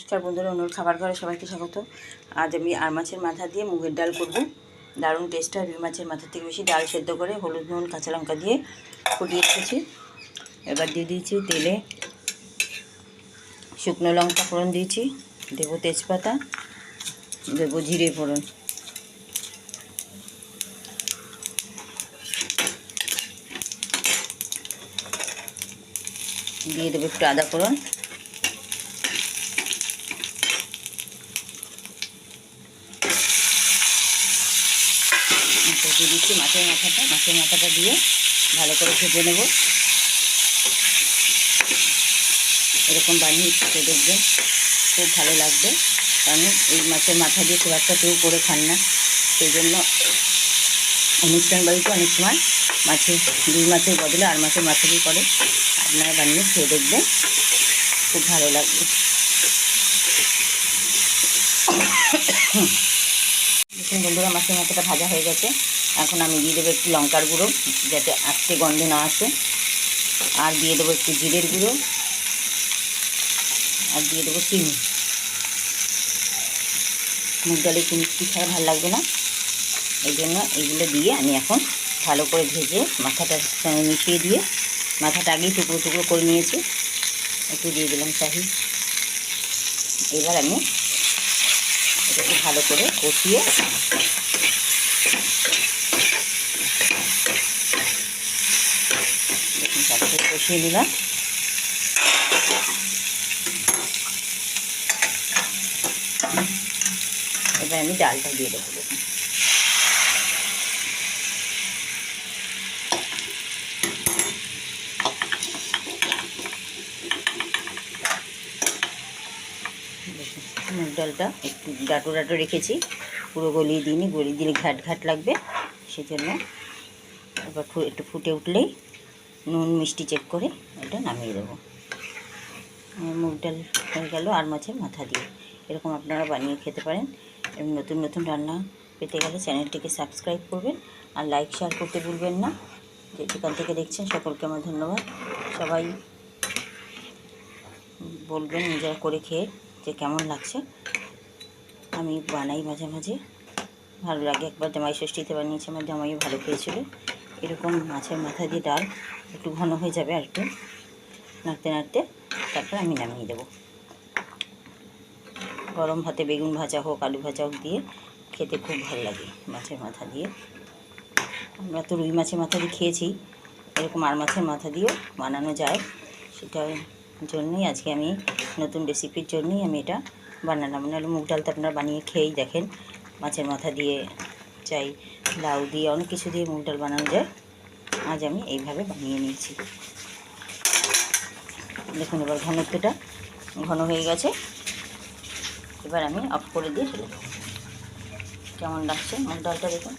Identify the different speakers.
Speaker 1: নমস্কার বন্ধুরা, অনুর খাবার ঘরে সবাইকে স্বাগত। আজ আমি আর মাছের মাথা দিয়ে মুগের ডাল করব। দারুণ টেস্ট হয় মাছের মাথা থেকে বেশি ডাল সেদ্ধ করে হলুদ নুন, কাঁচা লঙ্কা দিয়ে ফুটিয়ে রেখেছি। এবার দিয়ে দিয়েছি তেলে শুকনো লঙ্কা ফোড়ন দিয়েছি, দেবো তেজপাতা, দেবো জিরে ফোড়ন। দিয়ে দেবো একটু আদা ফোড়ন। তো দিয়ে দিচ্ছি, মাছের মাথাটা মাছের মাথাটা দিয়ে ভালো করে ভেজে নেব। এরকম বানিয়ে খেতে দেখবেন, খুব ভালো লাগবে। কারণ এই মাছের মাথা দিয়ে খুব একটা কেউ করে খান না। সেই জন্য অনুষ্ঠান বাড়িতে অনেক সময় মাছের, দুই মাছের বদলে আর মাছের মাথা দিয়ে করে। আপনারা বানিয়ে খেয়ে দেখবেন, খুব ভালো লাগবে। দেখুন বন্ধুরা মাছের মাথাটা ভাজা হয়ে গেছে। এখন আমি দিয়ে দেবো একটু লঙ্কার গুঁড়ো, যাতে আস্তে গন্ধ না আসে। আর দিয়ে দেবো একটু জিরের গুঁড়ো। আর দিয়ে দেবো চিনি। মুগ ডালে চিনি কি ছাড়া ভালো লাগবে না? এই জন্য এইগুলো দিয়ে আমি এখন ভালো করে ভেজে মাথাটার সঙ্গে মিশিয়ে দিয়ে, মাথাটা আগেই টুকরো টুকরো করে নিয়েছি। একটু দিয়ে দিলাম শাহি। এবার আমি এটাকে ভালো করে কষিয়ে দেখুন কষিয়ে নিলাম। এবার আমি ডালটা দিয়ে দেবো। দেখুন মুগ ডালটা একটু ডাটো ডাটো রেখেছি। পুরো গলিয়ে দিইনি, গলিয়ে দিলে ঘাট ঘাট লাগবে। সেজন্য এবার একটু ফুটে উঠলেই নুন মিষ্টি চেক করে এটা নামিয়ে দেবো। মুগ ডাল হয়ে গেল আর মাছের মাথা দিয়ে। এরকম আপনারা বানিয়ে খেতে পারেন। এবং নতুন নতুন রান্না পেতে গেলে চ্যানেলটিকে সাবস্ক্রাইব করবেন আর লাইক, শেয়ার করতে ভুলবেন না। যে যেখান থেকে দেখছেন সকলকে আমার ধন্যবাদ। সবাই বলবেন নিজেরা করে খেয়ে যে কেমন লাগছে, আমি বানাই মাঝে মাঝে। ভালো লাগে একবার জামাই ষষ্ঠীতে বানিয়েছি, আমার জামাইও ভালো খেয়েছিল। এরকম মাছের মাথা দিয়ে ডাল একটু ঘন হয়ে যাবে আর একটু নাড়তে নাড়তে তারপর আমি নামিয়ে দেবো। গরম ভাতে বেগুন ভাজা হোক, আলু ভাজা হোক দিয়ে খেতে খুব ভালো লাগে মাছের মাথা দিয়ে। আমরা তো রুই মাছের মাথা দিয়ে খেয়েছি, এরকম আর মাছের মাথা দিয়েও বানানো যায় সেটার জন্যই আজকে আমি নতুন রেসিপির জন্যই আমি এটা বানালাম। নাহলে মুগ ডাল তো আপনারা বানিয়ে খেয়েই দেখেন। মাছের মাথা দিয়ে চাই, লাউ দিয়ে অনেক কিছু দিয়ে মুগ ডাল বানানো যায়। আজ আমি এইভাবে বানিয়ে নিয়েছি। দেখুন এবার ঘনত্বটা, ঘন হয়ে গেছে। এবার আমি অফ করে দিয়ে কেমন লাগছে মুগ ডালটা দেখুন?